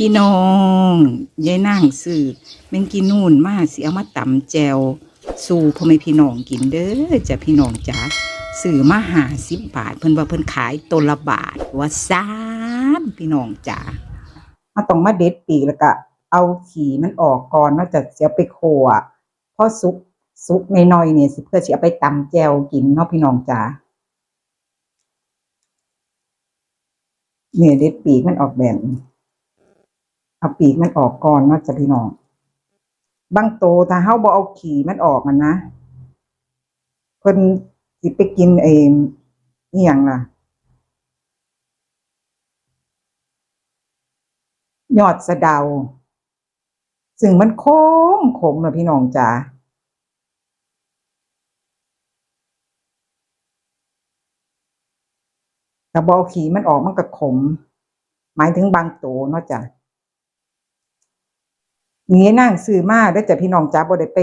พี่น้องยายนางซื้อแมงกินนู่นมาสิเอามาตำแจวสู่พ่อแม่พี่น้องกินเด้อจ้ะพี่น้องจ๋าซื้อมาหาสิบบาท เพิ่นว่าเพิ่นขายตัวละบาทว่าซามพี่น้องจ๋ามาต้องมาเด็ดปีกแล้วก็เอาขี่มันออกก่อนเนาจะเสียไปโคอะพอสุกสุกในน้อยเนี่ยสิเพื่อสิเอาไปตำแจวกินเนาะพี่น้องจ๋าเนี่ยเด็ดปีกมันออกแบบนี้ เอาปีกมันออกก่อนนาะจะพี่น้องบางโตถ้าเฮาบ่เอาขี่มันออกมันนะเพิ่นสิไปกินเองนี่หยังล่ะยอดสะเดา ซึ่งมันขมขมนะพี่น้องจ๋าถ้าบ่เอาขี่มันออกมันก็ขม หมายถึงบางโตเนาะจ้ะ นี่นั่งซื้อมาได้จากพี่น้องจ้าบ่ได้ไป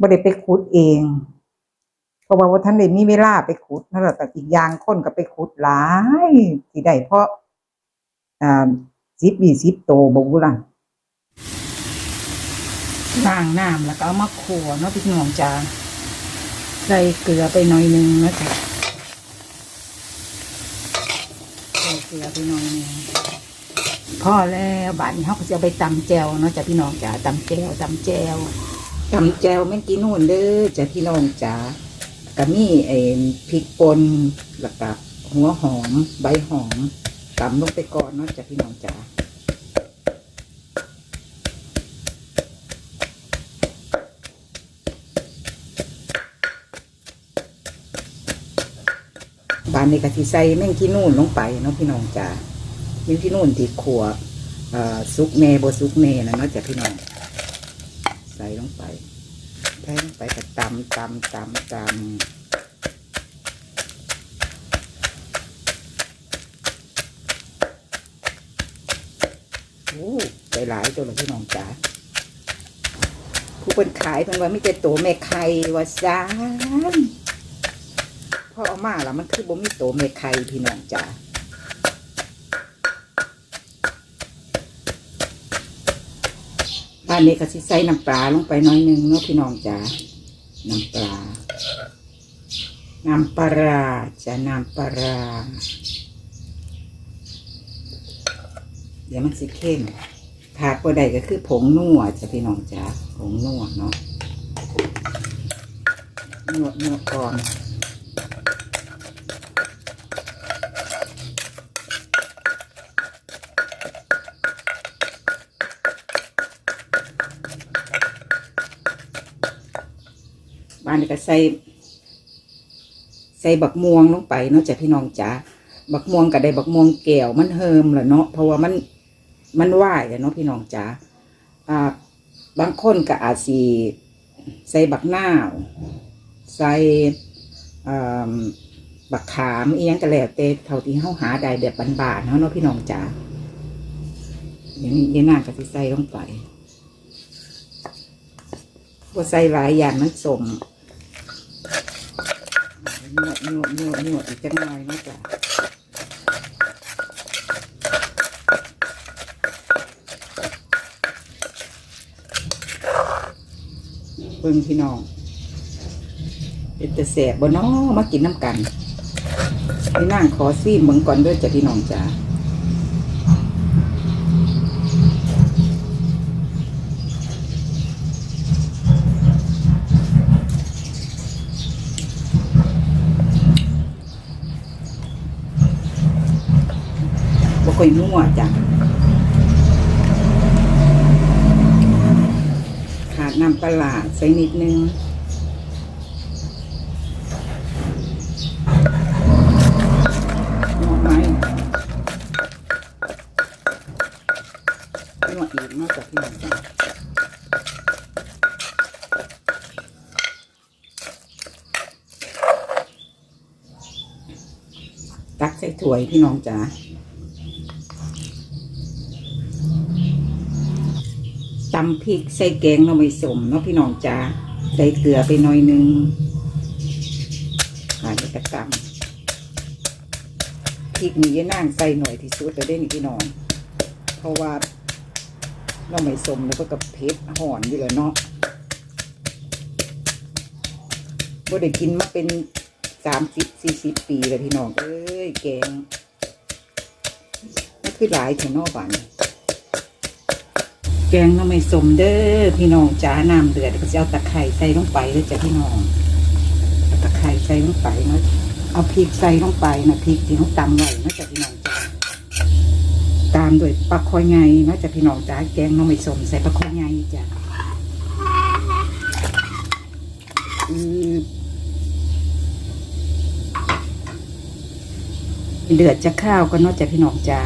บ่ได้ไปขุดเองเพราะว่าว่าท่านได้มีเวลาไปขุดนั่นแหละแต่อีกอย่างคนก็ไปขุดหลายสิได้เพราะอ่าสิบยี่สิบโตบ่รู้ล่ะล้างน้ำแล้วก็เอามาขัวเนาะพี่น้องจ้าใส่เกลือไปหน่อยนึงนะจ๊ะใส่เกลือไปหน่อยนึง พอแล้วบาดนี้เขาก็จะไปตำแจวเนาะจ้ะพี่น้องจ๋าตำแจวตำแจวตำแจวไม่งกินนู่นเด้อจ้ะพี่น้องจ๋าก็มีไอ้พริกป่นแล้วก็หัวหอม ใบหอมตำลงไปก่อนเนาะจ้ะพี่น้องจ๋าบานนี้ก็สิใส่แม่งกินนู่นลงไปเนาะพี่น้องจ๋า มีพี่นู่นที่ขัวเอ่อซุกเนบซุกเนนะเนาะจากพี่น้องใส่ลงไปใส่ลงไปก็ตำตำตำตำโอ้ใจหลายตัวเลยพี่น้องจ๋าผู้เป็นขายเป็นว่าไม่ใช่ตัวแม่ไข่ว่าซานพอเอามาแล้วมันคือบ่มีตัวแม่ไข่พี่น้องจ๋าานนี้ก็สิใส่น้ำปลาลงไปน้อยหนึงเนาะพี่น้องจ๋าน้ำปลา น้ำปลาร้าจะน้ำปลาเดี๋ยวมันสิเข้มขาดบ่ได้ก็คือผงนัวจ้ะพี่น้องจ๋าผงนัวเนาะนวดนวดก่อนานก็ใส่ใส่บักม่วงลงไปเนาะจ้ะพี่น้องจ๋าบักม่วงกับได้บักม่วงแก้วมันเฮิมแหละเนาะเพราะว่ามันมันไหวแหละเนาะพี่น้องจ๋าอ่า บางคนก็อาจสีใส่บักหน้าใส่บักขามอียงก็แล้วแต่เท่าที่เฮาหาได้แบบบานๆเนาะเนาะพี่น้องจ๋าอย่างนี้ยายนาก็สิใส่ลงไปว่ใส่หลายอย่างมันสม นวดนวดนวดนวดอีกจังหน่อยนะจ๊ะเพิ่งพี่น้องเป็นแต่แสบบ่น้อมากินน้ำกันพี่นั่งขอซีมเบิ่งก่อนด้วยจ้ะพี่น้องจ้า ค่อยนัวจ้ะขาดน้ำปลาร้าใส่นิดนึงนัวไหมนัวอีกนอกจากที่น้องจ้ะตักใส่ถ้วยพี่น้องจ๋า ตำพริกใส่แกงหน่อไม้สมเนาะพี่น้องจ้าใส่เกลือไปหน่อยนึงหายไปกระตำพริกนี่ยายนางใส่หน่อยที่สุดแต่ได้นี่พี่น้อง เพราะว่าเราไม่สมแล้วก็กับเพชรหอนอยู่แล้วเนาะบ่ได้กินมาเป็นสามสิบสี่สิบปีเลยพี่น้อง เอ้ย แกงนี่คือหลายถึงนอกบ้านแกงเราไม่สมเด้อพี่น้องจ้าน้ำเดือดก็จะเอาตะไคร้ใส่ลงไปเลยจ้ะพี่น้องเอาตะไคร้ใส่ลงไปเนาะเอาพริกใส่ลงไปนะพริกที่เขาตำไว้นะจ้ะพี่น้องจ้าตามด้วยปลาคอยไงนาะจ้ะพี่น้องจ้าแกงน้องไม่สมใส่ปลาคอยไงจ้ะเดือดจะข้าวก็นาะจ้ะพี่น้องจ้า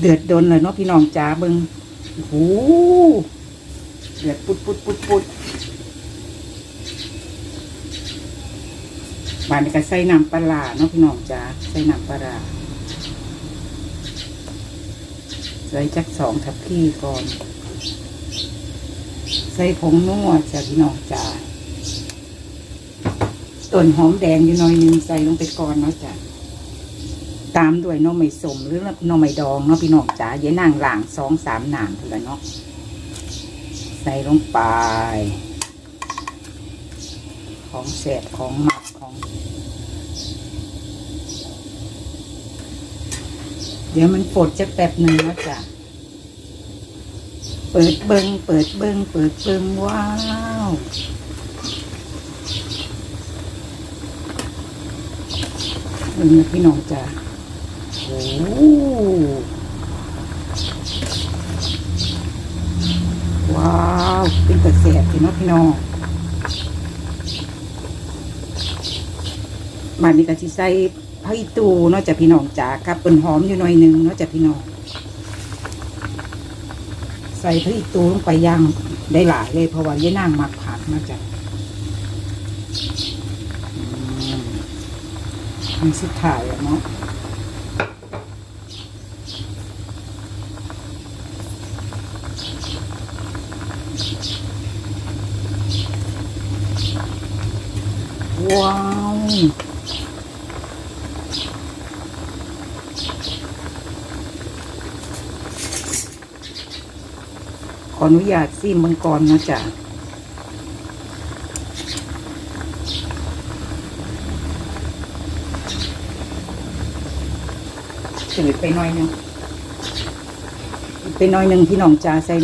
เดือดโดนเลยเนาะพี่น้องจ้าเบิงโอ้โหเดือดปุดปุดปุดปุดบานนี้ก็ใส่น้ำปลาเนาะพี่น้องจ้าใส่น้ำปลาใส่จักสองทับพี่ก่อน ใส่ผงนัวจ้ะพี่น้องจ้าต้นหอมแดงอยู่หน่อยนึงใส่ลงไปก่อนเนาะจ้ะ ตามด้วยน้อไม่สมหรือน้อไม่ดองเนาะพี่น้องจ้าเยนั่งหลางสองสามหนามพุ่นละเนาะใส่ลงไป ของแสบของหมักของ เดี๋ยวมันฝดจะแป๊บหนึ่งแล้วจ้ะเปิดเบิงเปิดเบิงเปิดเบิงว้าวเบิงพี่น้องจ้ะ ว้าว เป็นตะแสบพี่น้องพี่น้องบานนี้ก็สิใส่ผักอีตูเนาะจ้ะพี่น้องจ้าครับเป็นหอมอยู่หน่อยนึงเนาะจ้ะพี่น้อง ใส่พริกตูลงไปย่างได้หลายเลยเพราะว่าเย่นางมักผักมาจากมอันสุดท้ายอะเนาะ ว้าวขออนุญาตซิมมังกรนะจ๊ะจืดไปหน่อยนึง ไปหน่อยหนึ่งพี่น้องจ้าใส่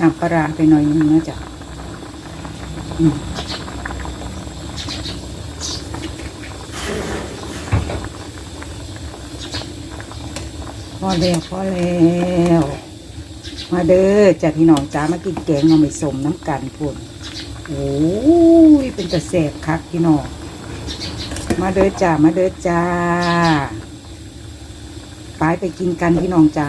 น้ำปลาไปหน่อยหนึ่งนะจ๊ะพอแล้วพอแล้วมาเด้อจ้ะพี่น้องจ้ามากินแกงเอาไม่สมน้ำกันพุ่นโอ้ยเป็นกระแสบคักพี่น้องมาเด้อจ้ามาเด้อจ้าไปไปกินกันพี่น้องจ้า